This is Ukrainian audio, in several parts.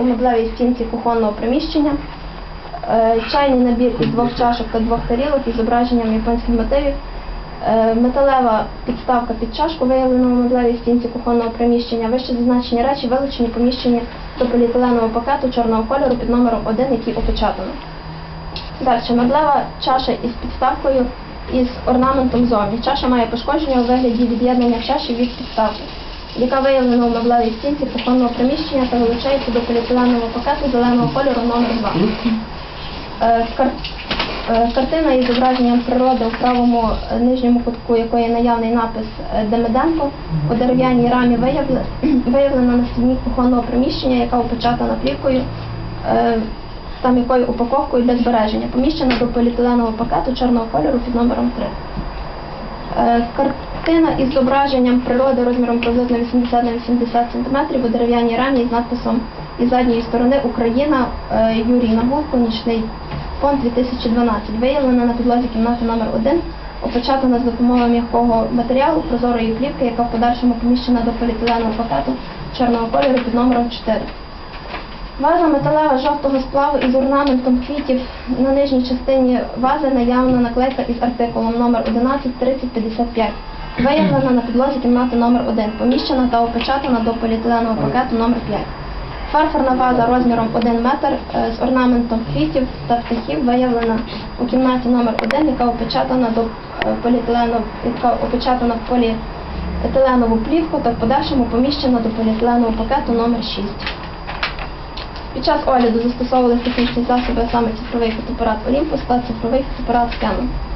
у меблевій стінці кухонного приміщення. Е, Чайний набір із двох чашок та двох тарілок із зображенням японських мотивів. Е, Металева підставка під чашку виявлена у меблевій стінці кухонного приміщення. Вище зазначені речі вилучені поміщені до поліетиленового пакету чорного кольору під номером 1, який опечатано. Далі меблева чаша із підставкою із орнаментом зовні. Чаша має пошкодження у вигляді від'єднання чаші від підставки, яка виявлена у меблевій стінці кухонного приміщення та вилучається до поліетиленового пакету зеленого кольору номер 2. Е, е, Картина із зображенням природи у правому е, нижньому кутку, якої наявний напис Демиденко у дерев'яній рамі виявлена на стіні кухонного приміщення, яка опечатана плівкою, там якою упаковкою для збереження, поміщена до поліетиленового пакету чорного кольору під номером 3. Картина із зображенням природи розміром приблизно 80 на 80 см у дерев'яній рамі з надписом із задньої сторони Україна е, Юрій Нагулко, нічний фонд 2012. Виявлена на підлозі кімнати номер 1 опечатана з допомогою м'якого матеріалу прозорої плівки, яка в подальшому поміщена до поліетиленового пакету чорного кольору під номером 4. Ваза металева жовтого сплаву із орнаментом квітів на нижній частині вази наявна наклейка із артикулом номер 113055. Виявлена на підлозі кімнати номер 1, поміщена та опечатана до поліетиленового пакету номер 5. Фарфорна ваза розміром 1 метр е, з орнаментом квітів та птахів виявлена у кімнаті номер 1, яка опечатана до е, яка опечатана в поліетиленову плівку та в подальшому поміщена до поліетиленового пакету номер 6. Під час огляду застосовували технічні засоби, саме цифровий фотоапарат Олімпус та цифровий фотоапарат Canon.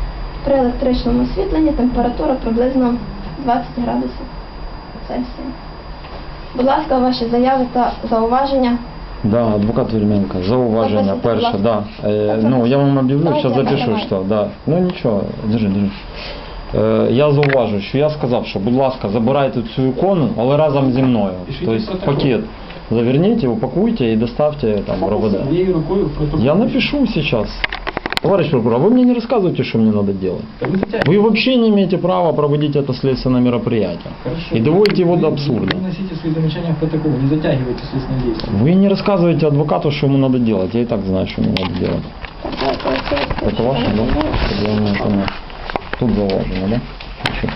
При електричному освітленні температура приблизно 20 градусів Цельсія. Будь ласка, ваші заяви та зауваження. Да, адвокат Вельменко, зауваження перше, будь да. ласка. Е, Так, ну, я вам об'явлю, Давайте, зараз запишу, давай. що, да. Ну нічого, держи, держи. Е, я зауважу, що я сказав, що, будь ласка, забирайте цю ікону, але разом зі мною. Пишіть Тобто протокол. пакет заверните, упакуйте и доставьте там в РОВД. В протокол. Я напишу сейчас. Товарищ прокурор, а вы мне не рассказывайте, что мне надо делать. Да вы затягиваете. Вы вообще не имеете права проводить это следственное мероприятие. Хорошо. И доводите его Вы- до абсурда. Вы вносите свои замечания в протокол, не затягивайте следственное действие. Вы не рассказываете адвокату, что ему надо делать. Я и так знаю, что мне надо делать. Это ваше, да? Я не понял. Тут заложено, да? Хорошо.